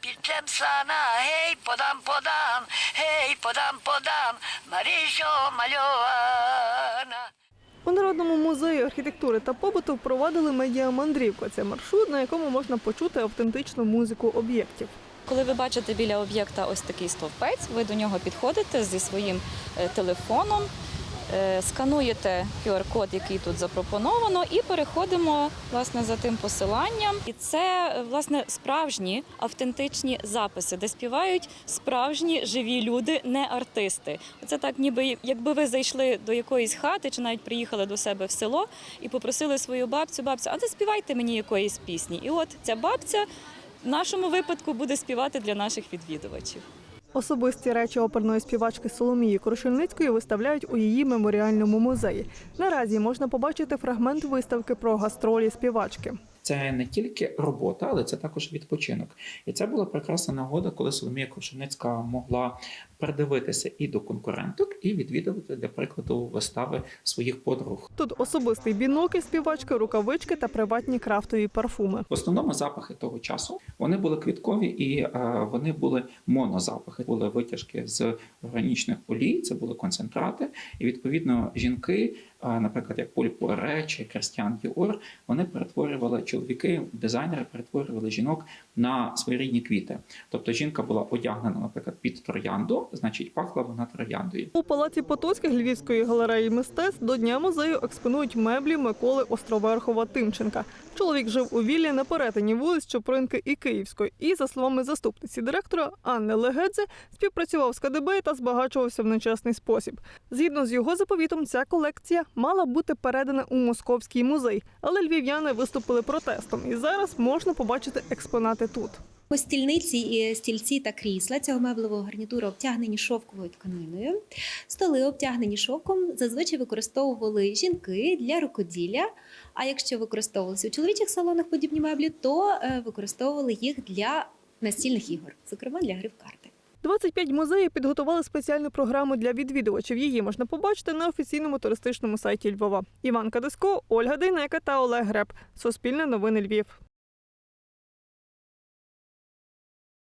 підем сана, гей, подам, подам, гей, подам, подам, Марішо мальована. У Народному музеї архітектури та побуту впровадили медіамандрівку. Це маршрут, на якому можна почути автентичну музику об'єктів. Коли ви бачите біля об'єкта ось такий стовпець, ви до нього підходите зі своїм е, телефоном, скануєте QR-код, який тут запропоновано, і переходимо власне за тим посиланням. І це е, власне справжні автентичні записи, де співають справжні живі люди, не артисти. Це так, ніби якби ви зайшли до якоїсь хати, чи навіть приїхали до себе в село і попросили свою бабцю, бабцю, а заспівайте мені якоїсь пісні. І от ця бабця в нашому випадку буде співати для наших відвідувачів. Особисті речі оперної співачки Соломії Крушельницької виставляють у її меморіальному музеї. Наразі можна побачити фрагмент виставки про гастролі співачки. Це не тільки робота, але це також відпочинок. І це була прекрасна нагода, коли Соломія Крушеницька могла придивитися і до конкуренток, і відвідувати, для прикладу, вистави своїх подруг. Тут особистий бінокль співачки, рукавички та приватні крафтові парфуми. В основному запахи того часу вони були квіткові і е, вони були монозапахи. Були витяжки з органічних олій, це були концентрати. І відповідно жінки, е, наприклад, як Поль Пуаре чи Кристіан Діор, вони перетворювали чоловіки, дизайнери перетворювали жінок на своєрідні квіти. Тобто жінка була одягнена, наприклад, під троянду, значить пахла вона трояндою. У палаці Потоцьких Львівської галереї мистецтв до Дня музею експонують меблі Миколи Островерхова Тимченка. Чоловік жив у віллі на перетині вулиць Чопринки і Київської. І, за словами заступниці директора Анни Легедзе, співпрацював з КДБ та збагачувався в нечесний спосіб. Згідно з його заповітом, ця колекція мала бути передана у Московський музей, але львів'яни виступили протестом. І зараз можна побачити експонати тут. Стільниці і стільці та крісла цього меблевого гарнітуру обтягнені шовковою тканиною. Столи обтягнені шовком зазвичай використовували жінки для рукоділля. А якщо використовувалися у чоловічих салонах подібні меблі, то е, використовували їх для настільних ігор, зокрема для гри в карти. 25 музеїв підготували спеціальну програму для відвідувачів. Її можна побачити на офіційному туристичному сайті Львова. Іван Кадисько, Ольга Дейнека та Олег Греб. Суспільне новини Львів.